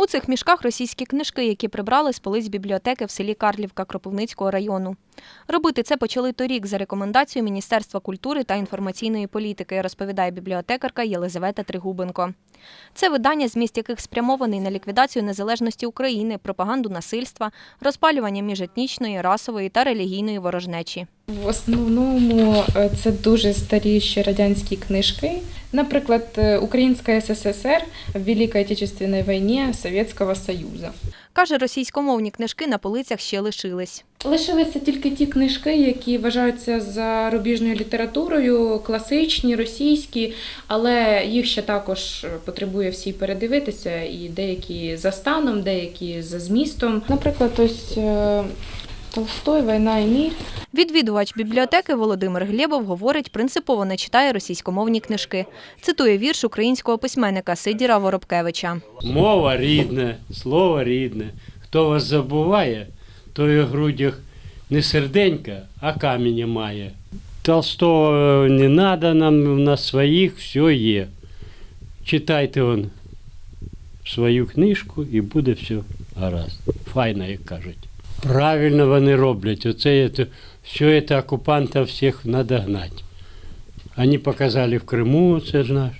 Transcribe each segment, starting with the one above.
У цих мішках російські книжки, які прибрали з полиць бібліотеки в селі Карлівка Кропивницького району. Робити це почали торік за рекомендацією Міністерства культури та інформаційної політики, розповідає бібліотекарка Єлизавета Тригубенко. Це видання, зміст яких спрямований на ліквідацію незалежності України, пропаганду насильства, розпалювання міжетнічної, расової та релігійної ворожнечі. В основному е, це дуже старі ще радянські книжки. Наприклад, е, Українська СССР в Великій Отечественній війні Совєтського Союзу. Каже, російськомовні книжки на полицях ще лишились. Лишилися тільки ті книжки, які вважаються зарубіжною літературою, класичні, російські, але їх ще також потребує всі передивитися, і деякі за станом, деякі за змістом. Наприклад, ось е, Толстой, Війна і мір. Відвідувач бібліотеки Володимир Глєбов говорить, принципово не читає російськомовні книжки. Цитує вірш українського письменника Сидіра Воробкевича. Мова рідна, слово рідне. Хто вас забуває, той у грудях не серденька, а каміння має. Толстого не треба нам, у нас своїх все є. Читайте он свою книжку і буде все гаразд. Файно, як кажуть. Правильно вони роблять. Оце це, все це окупанта всіх треба гнати. Вони показали в Криму, це ж наш.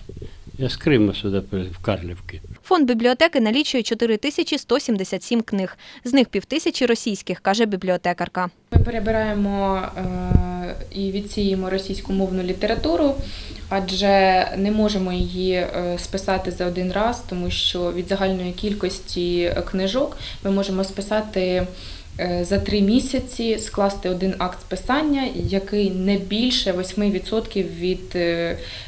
Я з Криму сюди, в Карлівки. Фонд бібліотеки налічує 4177 книг. З них півтисячі російських, каже бібліотекарка. Ми перебираємо е, і відсіємо російськомовну літературу, адже не можемо її е, списати за один раз, тому що від загальної кількості е, книжок ми можемо списати за три місяці, скласти один акт списання, який не більше 8% від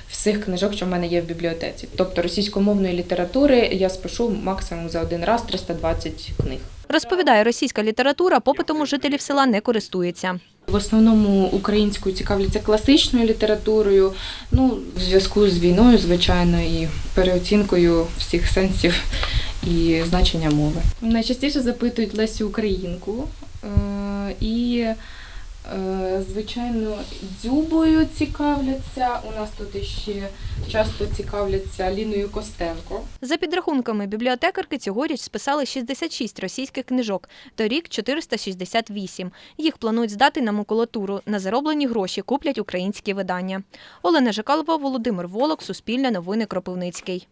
всіх книжок, що в мене є в бібліотеці. Тобто російськомовної літератури я спишу максимум за один раз 320 книг. Розповідає, російська література попитом у жителів села не користується. В основному українською цікавляться класичною літературою, ну, в зв'язку з війною, звичайно, і переоцінкою всіх сенсів і значення мови. Найчастіше запитують Лесю Українку е, і, звичайно, дзюбою цікавляться. У нас тут ще часто цікавляться Ліною Костенко. За підрахунками бібліотекарки, цьогоріч списали 66 російських книжок, торік 468. Їх планують здати на макулатуру. На зароблені гроші куплять українські видання. Олена Жикалова, Володимир Волок, Суспільне новини Кропивницький.